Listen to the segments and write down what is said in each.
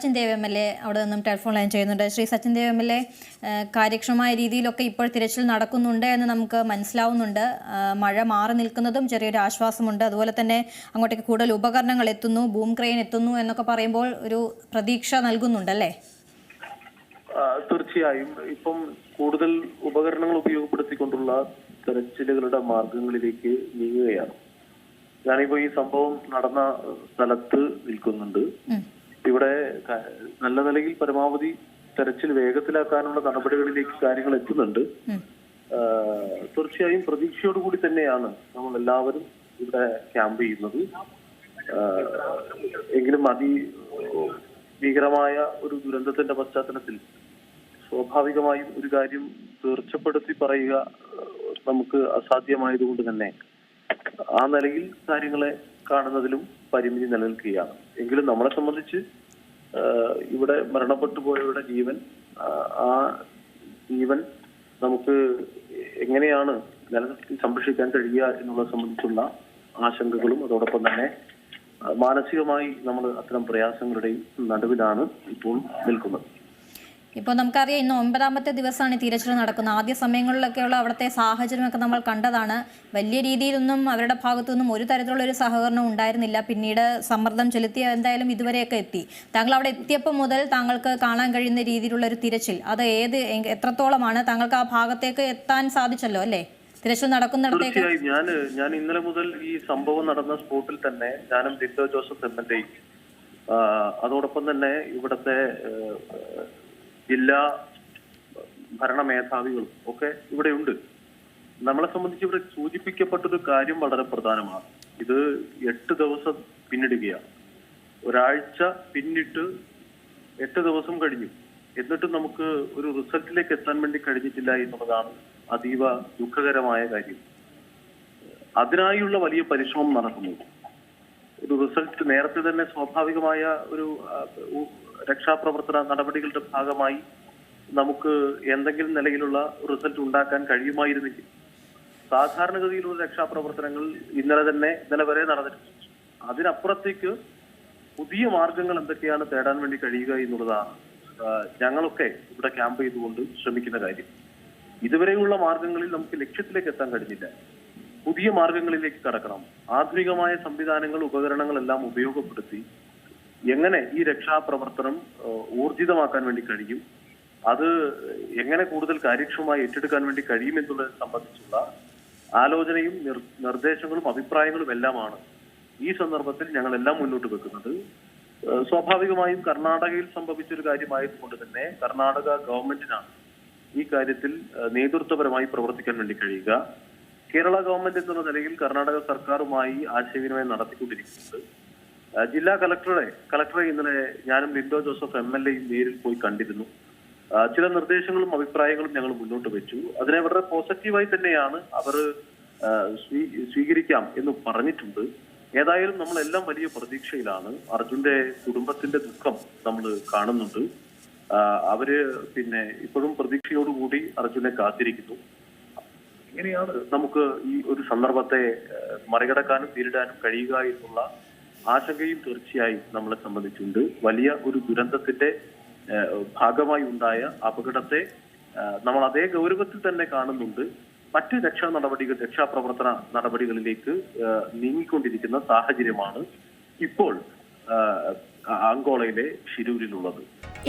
Sachin Dev M L A അവിടെ നിന്നും telephone line ചെയ്യുന്നുണ്ട്. Shri Sachin Dev M L A കാര്യക്ഷമമായ രീതിയിലൊക്കെ ഇപ്പോൾ തിരച്ചിൽ നടക്കുന്നുണ്ട് എന്ന് നമുക്ക് മനസ്സിലാവുന്നുണ്ട്. മഴ മാറി നിൽക്കുന്നതും ചെറിയൊരു ആശ്വാസമുണ്ട്. അതുപോലെ തന്നെ അങ്ങോട്ടേക്ക് കൂടുതൽ ഉപകരണങ്ങൾ എത്തുന്നു ബൂം ക്രെയിൻ എത്തുന്നു എന്നൊക്കെ പറയുമ്പോൾ ഒരു പ്രതീക്ഷ നൽകുന്നുണ്ടല്ലേ അല്ലേ? തീർച്ചയായും. ഇപ്പം കൂടുതൽ ഉപകരണങ്ങൾ ഉപയോഗപ്പെടുത്തിക്കൊണ്ടുള്ള തെരച്ചിലുകളുടെ മാർഗങ്ങളിലേക്ക് നീങ്ങുകയാണ്. ഞാനിപ്പോ ഈ സംഭവം നടന്ന സ്ഥലത്ത് നിൽക്കുന്നുണ്ട്. ഇവിടെ നല്ല നിലയിൽ പരമാവധി തെരച്ചിൽ വേഗത്തിലാക്കാനുള്ള നടപടികളിലേക്ക് കാര്യങ്ങൾ എത്തുന്നുണ്ട്. തീർച്ചയായും പ്രതീക്ഷയോടുകൂടി തന്നെയാണ് നമ്മൾ എല്ലാവരും ഇവിടെ ക്യാമ്പ് ചെയ്യുന്നത്. എങ്കിലും അതി ഭീകരമായ ഒരു ദുരന്തത്തിന്റെ പശ്ചാത്തലത്തിൽ സ്വാഭാവികമായും ഒരു കാര്യം തീർച്ചപ്പെടുത്തി പറയുക നമുക്ക് അസാധ്യമായതുകൊണ്ട് തന്നെ. ആ നിലയിൽ കാര്യങ്ങളെ കാണുന്നതിലും പരിമിതി നിലനിൽക്കുകയാണ്. എങ്കിലും നമ്മളെ സംബന്ധിച്ച് ഇവിടെ മരണപ്പെട്ടു പോയവരുടെ ജീവൻ ആ, ജീവൻ നമുക്ക് എങ്ങനെയാണ് നിലനിർത്തി സംരക്ഷിക്കാൻ കഴിയുക എന്നുള്ളത് സംബന്ധിച്ചുള്ള ആശങ്കകളും അതോടൊപ്പം തന്നെ മാനസികമായി നമ്മൾ അത്തരം പ്രയാസങ്ങളുടെയും നടുവിലാണ് ഇപ്പോൾ നിൽക്കുന്നത്. ഇപ്പോൾ നമുക്കറിയാം ഇന്ന് ഒമ്പതാമത്തെ ദിവസമാണ് തിരച്ചിൽ നടക്കുന്നത്. ആദ്യ സമയങ്ങളിലൊക്കെയുള്ള അവിടുത്തെ സാഹചര്യമൊക്കെ നമ്മൾ കണ്ടതാണ്. വലിയ രീതിയിലൊന്നും അവരുടെ ഭാഗത്തു നിന്നും ഒരു തരത്തിലുള്ള ഒരു സഹകരണം ഉണ്ടായിരുന്നില്ല. പിന്നീട് സമ്മർദ്ദം ചെലുത്തിയ എന്തായാലും ഇതുവരെയൊക്കെ എത്തി. താങ്കൾ അവിടെ എത്തിയപ്പോൾ മുതൽ താങ്കൾക്ക് കാണാൻ കഴിയുന്ന രീതിയിലുള്ള ഒരു തിരച്ചിൽ. അത് ഏത് എത്രത്തോളമാണ്? താങ്കൾക്ക് ആ ഭാഗത്തേക്ക് എത്താൻ സാധിച്ചല്ലോ അല്ലേ? തിരച്ചിൽ നടക്കുന്നിടത്തേക്ക്. ഞാൻ ഞാൻ ഇന്നലെ മുതൽ ഈ സംഭവം നടന്ന സ്പോട്ടിൽ തന്നെ ഞാനും ലിൻഡോ ജോസഫ് എം എൽ എയും അതോടൊപ്പം തന്നെ ഇവിടുത്തെ ജില്ലാ ഭരണ മേധാവികളും ഒക്കെ ഇവിടെയുണ്ട് നമ്മളെ സംബന്ധിച്ച് ഇവിടെ സൂചിപ്പിക്കപ്പെട്ടൊരു കാര്യം വളരെ പ്രധാനമാണ്. ഇത് എട്ട് ദിവസം പിന്നിടുകയാണ്. ഒരാഴ്ച പിന്നിട്ട് എട്ട് ദിവസം കഴിഞ്ഞു. എന്നിട്ടും നമുക്ക് ഒരു റിസൾട്ടിലേക്ക് എത്താൻ വേണ്ടി കഴിഞ്ഞിട്ടില്ല എന്നുള്ളതാണ് അതീവ ദുഃഖകരമായ കാര്യം. അതിനായുള്ള വലിയ പരിശ്രമം നടക്കുന്നു. ഒരു റിസൾട്ട് നേരത്തെ തന്നെ സ്വാഭാവികമായ ഒരു രക്ഷാപ്രവർത്തന നടപടികളുടെ ഭാഗമായി നമുക്ക് എന്തെങ്കിലും നിലയിലുള്ള റിസൾട്ട് ഉണ്ടാക്കാൻ കഴിയുമായിരുന്നെങ്കിൽ സാധാരണഗതിയിലുള്ള രക്ഷാപ്രവർത്തനങ്ങൾ ഇന്നലെ തന്നെ ഇന്നലെ വരെ നടന്നിട്ടുണ്ട്. അതിനപ്പുറത്തേക്ക് പുതിയ മാർഗങ്ങൾ എന്തൊക്കെയാണ് തേടാൻ വേണ്ടി കഴിയുക എന്നുള്ളതാണ് ഞങ്ങളൊക്കെ ഇവിടെ ക്യാമ്പ് ചെയ്തുകൊണ്ട് ശ്രമിക്കുന്ന കാര്യം. ഇതുവരെയുള്ള മാർഗങ്ങളിൽ നമുക്ക് ലക്ഷ്യത്തിലേക്ക് എത്താൻ കഴിഞ്ഞില്ല. പുതിയ മാർഗങ്ങളിലേക്ക് കടക്കണം. ആധുനികമായ സംവിധാനങ്ങൾ ഉപകരണങ്ങളെല്ലാം ഉപയോഗപ്പെടുത്തി എങ്ങനെ ഈ രക്ഷാപ്രവർത്തനം ഊർജിതമാക്കാൻ വേണ്ടി കഴിയും? അത് എങ്ങനെ കൂടുതൽ കാര്യക്ഷമമായി ഏറ്റെടുക്കാൻ വേണ്ടി കഴിയും എന്നുള്ളത് സംബന്ധിച്ചുള്ള ആലോചനയും നിർദ്ദേശങ്ങളും അഭിപ്രായങ്ങളും എല്ലാമാണ് ഈ സന്ദർഭത്തിൽ ഞങ്ങൾ എല്ലാം മുന്നോട്ട് വെക്കുന്നത്. സ്വാഭാവികമായും കർണാടകയിൽ സംഭവിച്ച ഒരു കാര്യമായതുകൊണ്ട് തന്നെ കർണാടക ഗവൺമെന്റിനാണ് ഈ കാര്യത്തിൽ നേതൃത്വപരമായി പ്രവർത്തിക്കാൻ വേണ്ടി കഴിയുക. കേരള ഗവൺമെന്റ് എന്നുള്ള നിലയിൽ കർണാടക സർക്കാരുമായി ആശയവിനിമയം നടത്തിക്കൊണ്ടിരിക്കുന്നുണ്ട്. ഏഹ് ജില്ലാ കളക്ടറെ കളക്ടറെ ഇന്നലെ ഞാനും ലിൻഡോ ജോസഫ് എം എൽ എയും നേരിൽ പോയി കണ്ടിരുന്നു. ചില നിർദ്ദേശങ്ങളും അഭിപ്രായങ്ങളും ഞങ്ങൾ മുന്നോട്ട് വെച്ചു. അതിനെ വളരെ പോസിറ്റീവായി തന്നെയാണ് അവർ സ്വീകരിക്കാം എന്ന് പറഞ്ഞിട്ടുണ്ട്. ഏതായാലും നമ്മളെല്ലാം വലിയ പ്രതീക്ഷയിലാണ്. അർജുന്റെ കുടുംബത്തിന്റെ ദുഃഖം നമ്മൾ കാണുന്നുണ്ട്. അവർ പിന്നെ ഇപ്പോഴും പ്രതീക്ഷയോടുകൂടി അർജുനെ കാത്തിരിക്കുന്നു. എങ്ങനെയാണ് നമുക്ക് ഈ ഒരു സന്ദർഭത്തെ മറികടക്കാനും നേരിടാനും കഴിയുക എന്നുള്ള ആശങ്കയും തീർച്ചയായും നമ്മളെ സംബന്ധിച്ചുണ്ട്. വലിയ ഒരു ദുരന്തത്തിന്റെ ഭാഗമായി ഉണ്ടായ അപകടത്തെ നമ്മൾ അതേ ഗൗരവത്തിൽ തന്നെ കാണുന്നുണ്ട്. മറ്റ് രക്ഷാ നടപടികൾ രക്ഷാപ്രവർത്തന നടപടികളിലേക്ക് നീങ്ങിക്കൊണ്ടിരിക്കുന്ന സാഹചര്യമാണ് ഇപ്പോൾ ആങ്കോളയിലെ ഷിരൂരിലുള്ളത്.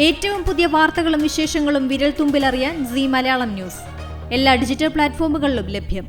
ഏറ്റവും പുതിയ വാർത്തകളും വിശേഷങ്ങളും വിരൽ തുമ്പിലറിയാൻ സി മലയാളം ന്യൂസ്. എല്ലാ ഡിജിറ്റൽ പ്ലാറ്റ്ഫോമുകളിലും ലഭ്യം.